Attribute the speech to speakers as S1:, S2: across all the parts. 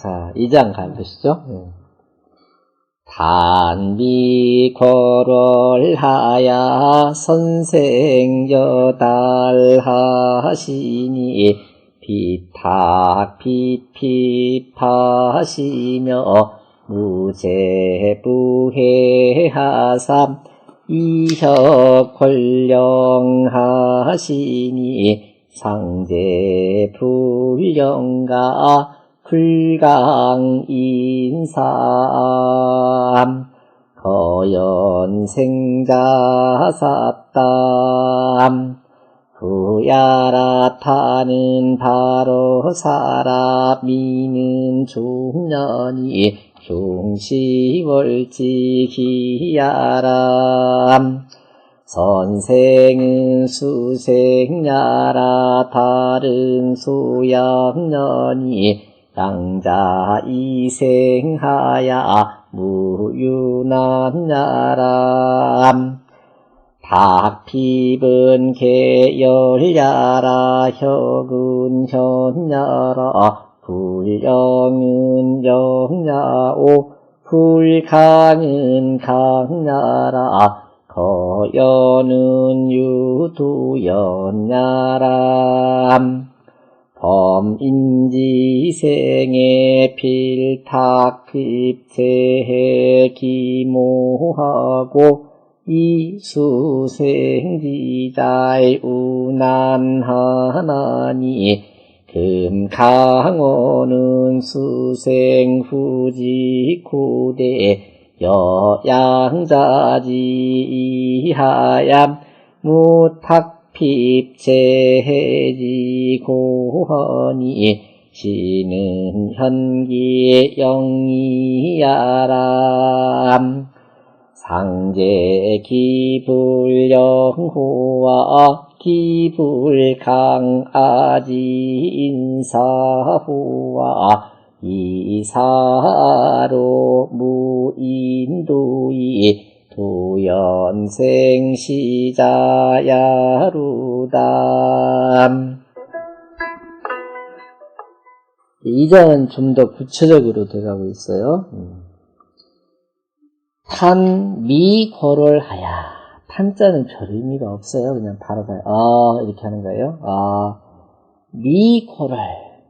S1: 자, 2장 가보시죠. 음. 단비 거롤하야 선생여달하시니 비탁 비핍하시며 무제부해하삼 이혀 권령하시니 상제 불령가 불강인삼 거연생자삽담. 부야라타는 바로 사람이는 중년이 중시월지기야람 선생은 수생야라 다른 수양년이 양자 이생하야 무유난야람. 닭피은 계열야라 혁은 현야라 불령은 영야오. 불강은 강야라. 거연은 유두연야람 범인지생의 필탁핍체해 기모하고 이수생지자의 우난하나니 금강원은 수생후지구대 여양자지하얌 무탁 핍체해지 고허니 시는 현기의 영이야람. 상제 기불영호와 기불강아지 인사후와 이사 도연생 시자야루담 이장은 좀더 구체적으로 돼가고 있어요. 음. 탄, 미, 거를 하야. 탄자는 별 의미가 없어요. 그냥 바로 가요. 아, 이렇게 하는 거예요. 아, 미, 거를.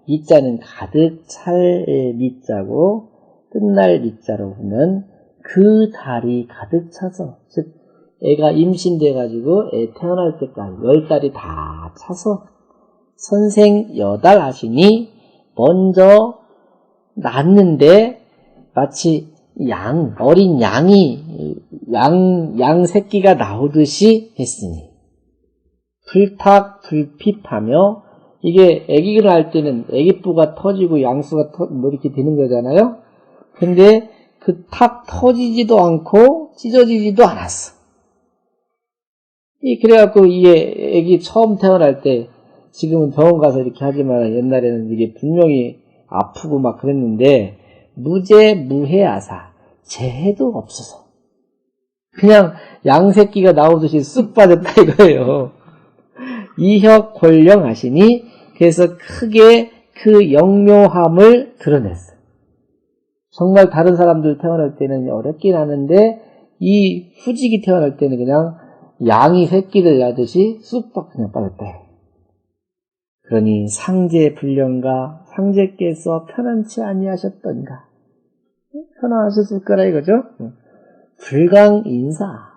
S1: 미자는 가득 찰 미자고, 끝날 미자로 보면, 그 달이 가득 차서, 즉, 애가 임신돼가지고 애 태어날 때까지 열 달이 다 차서, 선생 여달 하시니, 먼저 낳는데, 마치 양, 어린 양이, 양, 양 새끼가 나오듯이 했으니. 불탁, 불핍하며, 이게 애기가 날 때는 애기뿌가 터지고 양수가 터, 뭐 이렇게 되는 거잖아요? 근데 그 탁 터지지도 않고 찢어지지도 않았어. 이, 그래갖고 이게 애기 처음 태어날 때, 지금은 병원 가서 이렇게 하지만 옛날에는 이게 분명히 아프고 막 그랬는데, 무죄 무해아사 재해도 없어서 그냥 양새끼가 나오듯이 쑥 빠졌다 이거예요. 이혁 권령하시니 그래서 크게 그 영묘함을 드러냈어요. 정말 다른 사람들 태어날 때는 어렵긴 하는데 이 후직이 태어날 때는 그냥 양이 새끼들 나듯이 쑥박 그냥 빠졌다. 그러니 상제 불령과 상제께서 편안치 아니하셨던가 편안하셨을 거라 이거죠. 불강 인사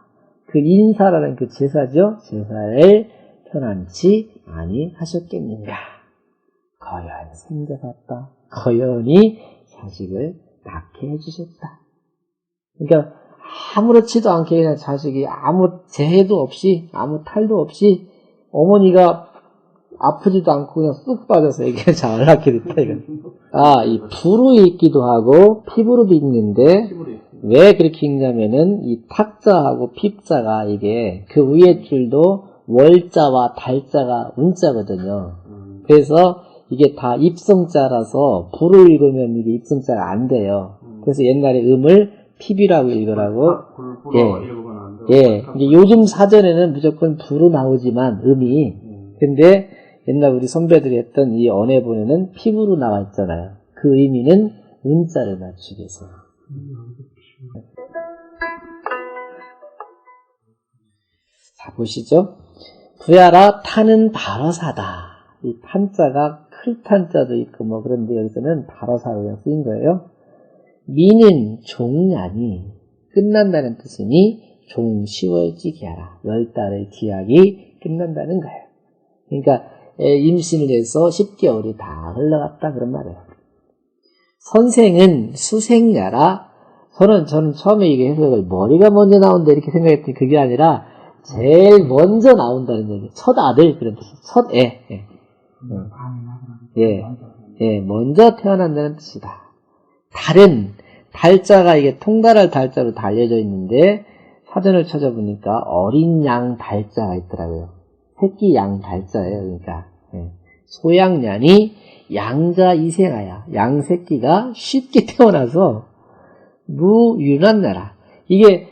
S1: 그 인사라는 그 제사죠. 제사를 편안치 아니하셨겠는가. 거연 생겨났다. 거연이 자식을 낳게 해주셨다. 그러니까 아무렇지도 않게 그냥 자식이 아무 재해도 없이 아무 탈도 없이 어머니가 아프지도 않고 그냥 쑥 빠져서 이게 잘 낳게 됐다 이거. 아, 이 부로 읽기도 하고 피부로도 읽는데 왜 그렇게 읽냐면은 이 탁자하고 핍자가 이게 그 위에 줄도 월자와 달자가 운자거든요. 그래서 이게 다 입성자라서 부로 읽으면 이게 입성자가 안 돼요. 그래서 옛날에 음을 피비라고 읽으라고 예. 예. 이제 요즘 사전에는 무조건 부로 나오지만 음이 근데 옛날 우리 선배들이 했던 이 언해본에는 피부로 나와 있잖아요. 그 의미는 문자를 맞추기 위해서. 자, 보시죠. 부야라 타는 바로사다. 이 탄자가 클 탄자도 있고 뭐 그런데 여기서는 바로사로 그냥 쓰인 거예요. 미는 종년이 끝난다는 뜻이니 종 10월지기 하라. 열 달의 기약이 끝난다는 거예요. 그러니까 에, 임신을 해서 10개월이 다 흘러갔다 그런 말이에요. 선생은 수생야라. 저는 저는 처음에 이게 해석을 머리가 먼저 나온다 이렇게 생각했더니 그게 아니라 제일 먼저 나온다는 얘기. 첫 아들 그런 뜻이. 첫 애. 예. 예. 예, 먼저 태어난다는 뜻이다. 달은 달자가 이게 통달할 달자로 달려져 있는데 사전을 찾아보니까 어린 양 달자가 있더라고요. 새끼 양 달자예요. 그러니까 예. 소양년이 양자 이생하야 양 새끼가 쉽게 태어나서 무윤한 나라. 이게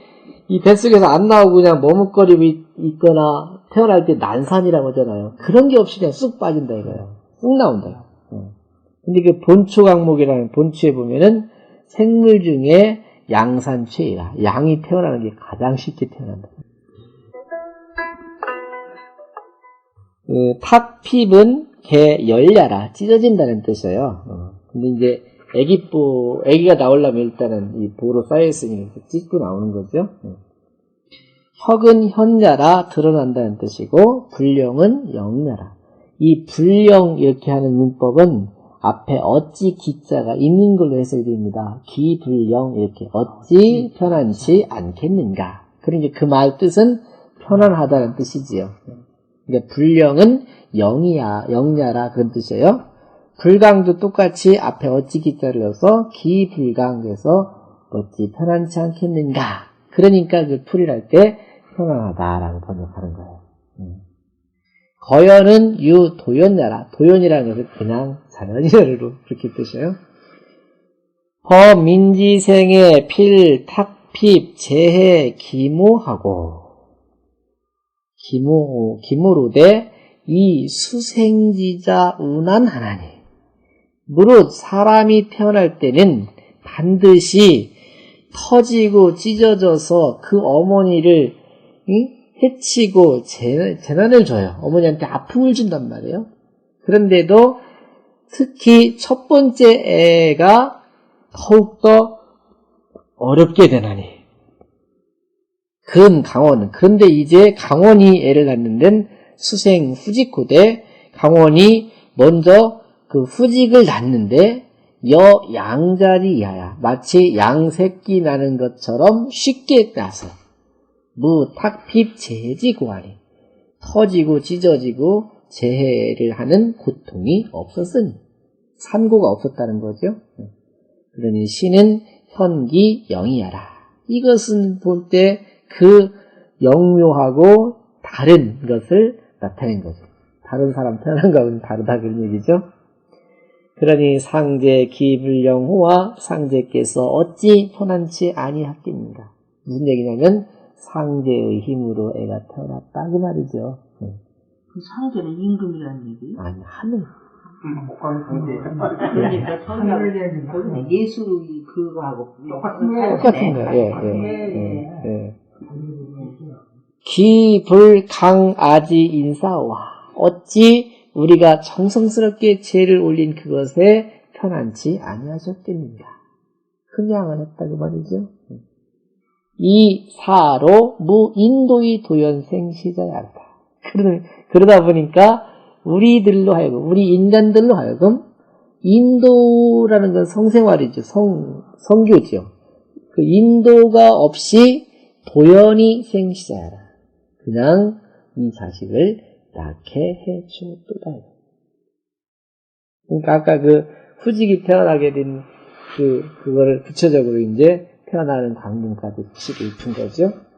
S1: 이 뱃속에서 안 나오고 그냥 머뭇거리고 있, 있거나 태어날 때 난산이라고 하잖아요. 그런 게 없이 그냥 쑥 빠진다 이거예요. 쑥 나온다. 어. 근데 그 본초 강목이라는 본초에 보면은 생물 중에 양산 최이라. 양이 태어나는 게 가장 쉽게 태어난다. 그 탑핍은 개 열려라 찢어진다는 뜻이에요. 어. 근데 이제 애기 보 애기가 나오려면 일단은 이 보로 쌓여 있으니까 찢고 나오는 거죠. 어. 혁은 현자라 드러난다는 뜻이고 불령은 영자라. 이 불령 이렇게 하는 문법은 앞에 어찌 기자가 있는 걸로 해석이 됩니다. 기불령 이렇게 어찌 편안치 않겠는가. 그러니까 그 말 뜻은 편안하다는 뜻이지요. 그러니까 불령은 영이야, 영야라 그런 뜻이에요. 불강도 똑같이 앞에 어찌 기자를 넣어서 기불강 그래서 어찌 편안치 않겠는가. 그러니까 그 풀이할 때 편안하다라고 번역하는 거예요. 음. 거연은 유도연야라. 도연이라는 것은 그냥 자연이야로 그렇게 뜻이에요. 범민지생의 필, 탁핍, 재해, 기모하고 기모, 기모로되 이 수생지자 운한하나니 무릇 사람이 태어날 때는 반드시 터지고 찢어져서 그 어머니를 응? 해치고 재, 재난을 줘요. 어머니한테 아픔을 준단 말이에요. 그런데도 특히 첫 번째 애가 더욱더 어렵게 되나니. 근 강원은. 그런데 이제 강원이 애를 낳는 데는 수생 후직후대 강원이 먼저 그 후직을 낳는데 여 양자리 이하야. 마치 양새끼 나는 것처럼 쉽게 나서 무, 탁핍, 재지고하니 터지고 찢어지고 재해를 하는 고통이 없었으니 산고가 없었다는 거죠. 그러니 신은 현기 영이야라. 이것은 볼 때 그 영묘하고 다른 것을 나타낸 거죠. 다른 사람 태어난 거하고는 다르다 그런 얘기죠. 그러니 상제 기불영호와 상제께서 어찌 편안치 아니하겠는가. 무슨 얘기냐면 상제의 힘으로 애가 태어났다 그 말이죠. 네.
S2: 그 상제는 임금이라는 얘기?
S1: 아니 하늘.
S3: 복권 상제
S2: 그러니까 성경을 예수 그거하고
S1: 똑같은 거예요. 예, 예,
S2: 네.
S1: 예, 예. 기불강아지 인사와 어찌 우리가 정성스럽게 죄를 올린 그것에 편안치 아니하셨겠는가. 흠양을 했다고 말이죠. 이 사로 무인도의 도연생 시자야다. 그러다 보니까 우리들로 하여금, 우리 인간들로 하여금 인도라는 건 성생활이죠. 성, 성교죠. 그 인도가 없이 도연이 생시자야라. 그냥 이 자식을 낳게 해주었도다. 그러니까 아까 그 후직이 태어나게 된 그, 그거를 구체적으로 이제 태어나는 광분까지 치고 있은 거죠.